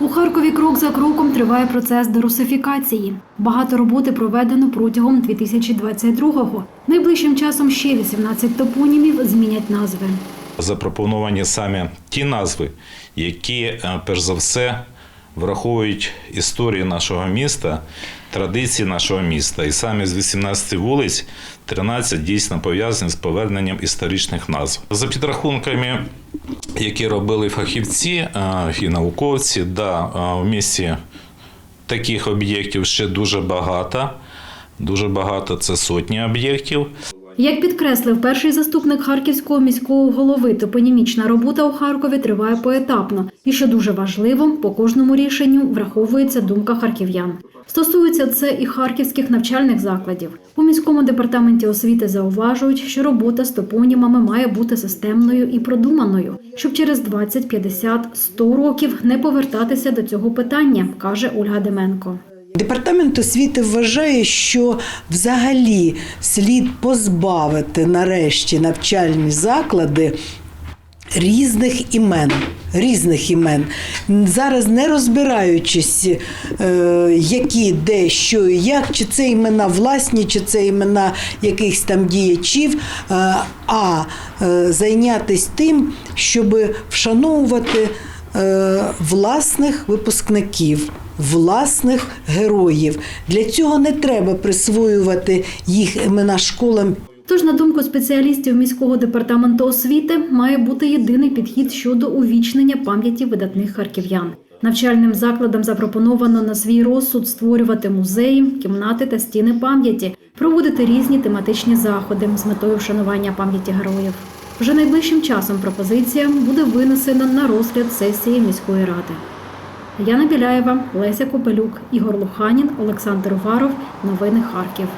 У Харкові крок за кроком триває процес дерусифікації. Багато роботи проведено протягом 2022-го. Найближчим часом ще 18 топонімів змінять назви. запропоновані саме ті назви, які, е, перш за все, враховують історію нашого міста, традиції нашого міста. І саме з 18 вулиць 13 дійсно пов'язані з поверненням історичних назв. За підрахунками, які робили фахівці е, і науковці, да, е, в місті таких об'єктів ще дуже багато. Дуже багато це сотні об'єктів. Як підкреслив перший заступник харківського міського голови, топонімічна робота у Харкові триває поетапно. І що дуже важливо, по кожному рішенню враховується думка харків'ян. Стосується це і харківських навчальних закладів. У міському департаменті освіти зауважують, що робота з топонімами має бути системною і продуманою, щоб через 20, 50, 100 років не повертатися до цього питання, каже Ольга Деменко. Департамент освіти вважає, що взагалі слід позбавити нарешті навчальні заклади різних імен. Різних імен. Зараз не розбираючись, е, які, де, що і як, чи це імена власні, чи це імена якихось там діячів, е, а е, зайнятися тим, щоб вшановувати власних випускників. Власних героїв для цього не треба присвоювати їх імена школам Тож, на думку спеціалістів міського департаменту освіти, має бути єдиний підхід щодо увічнення пам'яті видатних харків'ян. Навчальним закладам запропоновано на свій розсуд створювати музеї, кімнати та стіни пам'яті, проводити різні тематичні заходи з метою вшанування пам'яті героїв. Вже найближчим часом пропозиція буде винесена на розгляд сесії міської ради. Яна Біляєва, Леся Копелюк, Ігор Луханін, Олександр Уваров. Новини Харків.